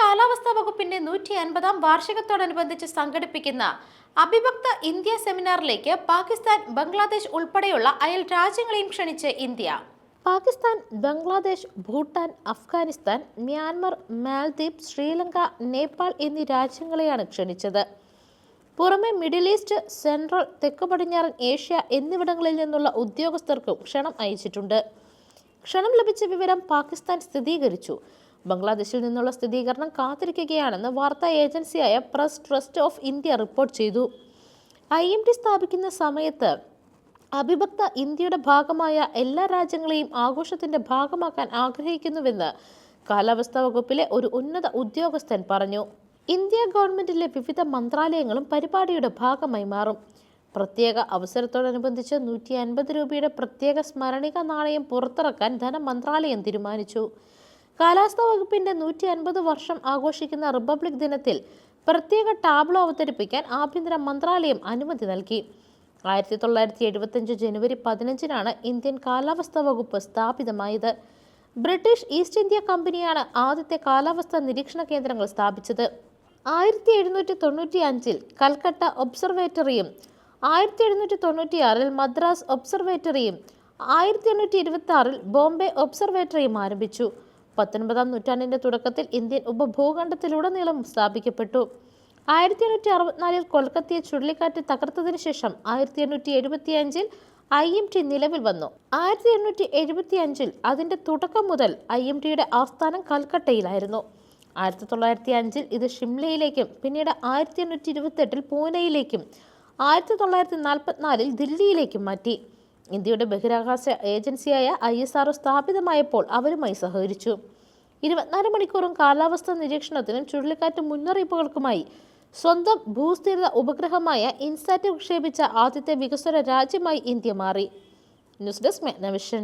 കാലാവസ്ഥാ വകുപ്പിന്റെ നൂറ്റി അൻപതാം വാർഷികത്തോടനുബന്ധിച്ച് സംഘടിപ്പിക്കുന്ന അഭിഭക്ത ഇന്ത്യ സെമിനാറിലേക്ക് പാകിസ്ഥാൻ ബംഗ്ലാദേശ് ഉൾപ്പെടെയുള്ള അയൽ രാജ്യങ്ങളെയും ക്ഷണിച്ച് ഇന്ത്യ. പാകിസ്ഥാൻ ബംഗ്ലാദേശ് ഭൂട്ടാൻ അഫ്ഗാനിസ്ഥാൻ മ്യാൻമർ മാൽദ്വീപ് ശ്രീലങ്ക നേപ്പാൾ എന്നീ രാജ്യങ്ങളെയാണ് ക്ഷണിച്ചത്. പുറമെ മിഡിൽ ഈസ്റ്റ് സെൻട്രൽ തെക്ക് പടിഞ്ഞാറൻ ഏഷ്യ എന്നിവിടങ്ങളിൽ നിന്നുള്ള ഉദ്യോഗസ്ഥർക്കും ക്ഷണം അയച്ചിട്ടുണ്ട്. ക്ഷണം ലഭിച്ച വിവരം പാകിസ്ഥാൻ സ്ഥിരീകരിച്ചു. ബംഗ്ലാദേശിൽ നിന്നുള്ള സ്ഥിരീകരണം കാത്തിരിക്കുകയാണെന്ന് വാർത്താ ഏജൻസിയായ Press Trust of India report ചെയ്തു. ഐ എം ടി സ്ഥാപിക്കുന്ന സമയത്ത് അവിഭക്ത ഇന്ത്യയുടെ ഭാഗമായ എല്ലാ രാജ്യങ്ങളെയും ആഘോഷത്തിന്റെ ഭാഗമാക്കാൻ ആഗ്രഹിക്കുന്നുവെന്ന് കാലാവസ്ഥാ വകുപ്പിലെ ഒരു ഉന്നത ഉദ്യോഗസ്ഥൻ പറഞ്ഞു. ഇന്ത്യ ഗവൺമെന്റിലെ വിവിധ മന്ത്രാലയങ്ങളും പരിപാടിയുടെ ഭാഗമായി മാറും. പ്രത്യേക അവസരത്തോടനുബന്ധിച്ച് നൂറ്റി അൻപത് രൂപയുടെ പ്രത്യേക സ്മരണിക നാണയം പുറത്തിറക്കാൻ ധനമന്ത്രാലയം തീരുമാനിച്ചു. കാലാവസ്ഥാ വകുപ്പിന്റെ നൂറ്റി അൻപത് വർഷം ആഘോഷിക്കുന്ന റിപ്പബ്ലിക് ദിനത്തിൽ പ്രത്യേക ടാബ്ലോ അവതരിപ്പിക്കാൻ ആഭ്യന്തര മന്ത്രാലയം അനുമതി നൽകി. ആയിരത്തി തൊള്ളായിരത്തി എഴുപത്തഞ്ച് ജനുവരി പതിനഞ്ചിനാണ് ഇന്ത്യൻ കാലാവസ്ഥാ വകുപ്പ് സ്ഥാപിതമായത്. ബ്രിട്ടീഷ് ഈസ്റ്റ് ഇന്ത്യ കമ്പനിയാണ് ആദ്യത്തെ കാലാവസ്ഥാ നിരീക്ഷണ കേന്ദ്രങ്ങൾ സ്ഥാപിച്ചത്. ആയിരത്തി എഴുന്നൂറ്റി തൊണ്ണൂറ്റി അഞ്ചിൽ കൽക്കട്ട ഒബ്സർവേറ്ററിയും ആയിരത്തി എഴുന്നൂറ്റി തൊണ്ണൂറ്റി ആറിൽ മദ്രാസ് ഒബ്സർവേറ്ററിയും ആയിരത്തി എണ്ണൂറ്റി ഇരുപത്തി ആറിൽ ബോംബെ ഒബ്സർവേറ്ററിയും ആരംഭിച്ചു. പത്തൊൻപതാം നൂറ്റാണ്ടിന്റെ തുടക്കത്തിൽ ഇന്ത്യൻ ഉപഭൂഖണ്ഡത്തിലുടനീളം സ്ഥാപിക്കപ്പെട്ടു. ആയിരത്തി എണ്ണൂറ്റി അറുപത്തിനാലിൽ കൊൽക്കത്തയെ ചുഴലിക്കാറ്റ് തകർത്തതിനു ശേഷം ആയിരത്തി എണ്ണൂറ്റി എഴുപത്തി അഞ്ചിൽ ഐ എം ടി നിലവിൽ വന്നു. ആയിരത്തി എണ്ണൂറ്റി എഴുപത്തി അഞ്ചിൽ അതിന്റെ തുടക്കം മുതൽ ഐ എം ടിയുടെ ആസ്ഥാനം കൽക്കട്ടയിലായിരുന്നു. ആയിരത്തി തൊള്ളായിരത്തി അഞ്ചിൽ ഇത് ഷിംലയിലേക്കും പിന്നീട് ആയിരത്തി എണ്ണൂറ്റി ഇരുപത്തെട്ടിൽ പൂനെയിലേക്കും ആയിരത്തി തൊള്ളായിരത്തി നാൽപ്പത്തിനാലിൽ ദില്ലിയിലേക്കും മാറ്റി. ഇന്ത്യയുടെ ബഹിരാകാശ ഏജൻസിയായ ഐ എസ് ആർ സ്ഥാപിതമായപ്പോൾ അവരുമായി സഹകരിച്ചു. ഇരുപത്തിനാല് മണിക്കൂറും കാലാവസ്ഥാ നിരീക്ഷണത്തിനും ചുഴലിക്കാറ്റ് മുന്നറിയിപ്പുകൾക്കുമായി സ്വന്തം ഭൂസ്ഥിരത ഉപഗ്രഹമായ ഇൻസാറ്റ് വിക്ഷേപിച്ച ആദ്യത്തെ വികസ്വര രാജ്യമായി ഇന്ത്യ മാറി. News desk മെഗ്നവിഷൻ